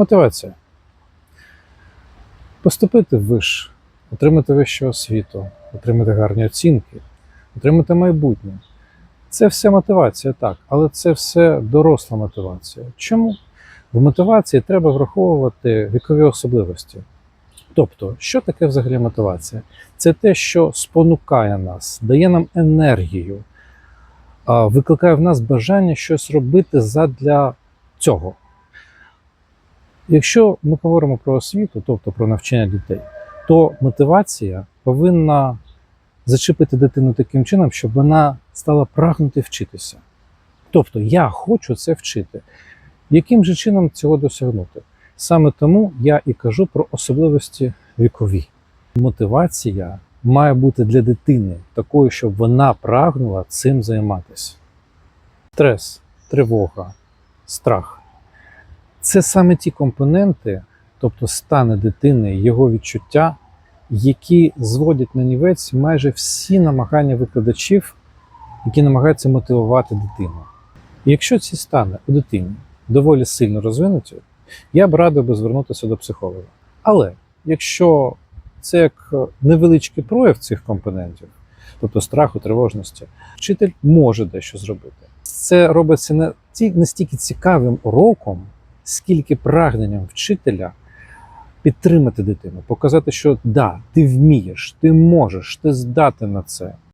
Мотивація. Поступити в виш, отримати вищу освіту, отримати гарні оцінки, отримати майбутнє. Це все мотивація, так, але це все доросла мотивація. Чому? В мотивації треба враховувати вікові особливості. Тобто, що таке взагалі мотивація? Це те, що спонукає нас, дає нам енергію, викликає в нас бажання щось робити задля цього. Якщо ми говоримо про освіту, тобто про навчання дітей, то мотивація повинна зачепити дитину таким чином, щоб вона стала прагнути вчитися. Тобто, я хочу це вчити. Яким же чином цього досягнути? Саме тому я і кажу про особливості вікові. Мотивація має бути для дитини такою, щоб вона прагнула цим займатися. Стрес, тривога, страх це саме ті компоненти, тобто стани дитини, його відчуття, які зводять на нівець майже всі намагання викладачів, які намагаються мотивувати дитину. І якщо ці стани у дитині доволі сильно розвинуті, я б радив би звернутися до психолога. Але якщо це як невеличкий прояв цих компонентів, тобто страху, тривожності, вчитель може дещо зробити. Це робиться не стільки цікавим уроком, скільки прагненням вчителя підтримати дитину, показати, що да, ти вмієш, ти можеш, ти здатен на це.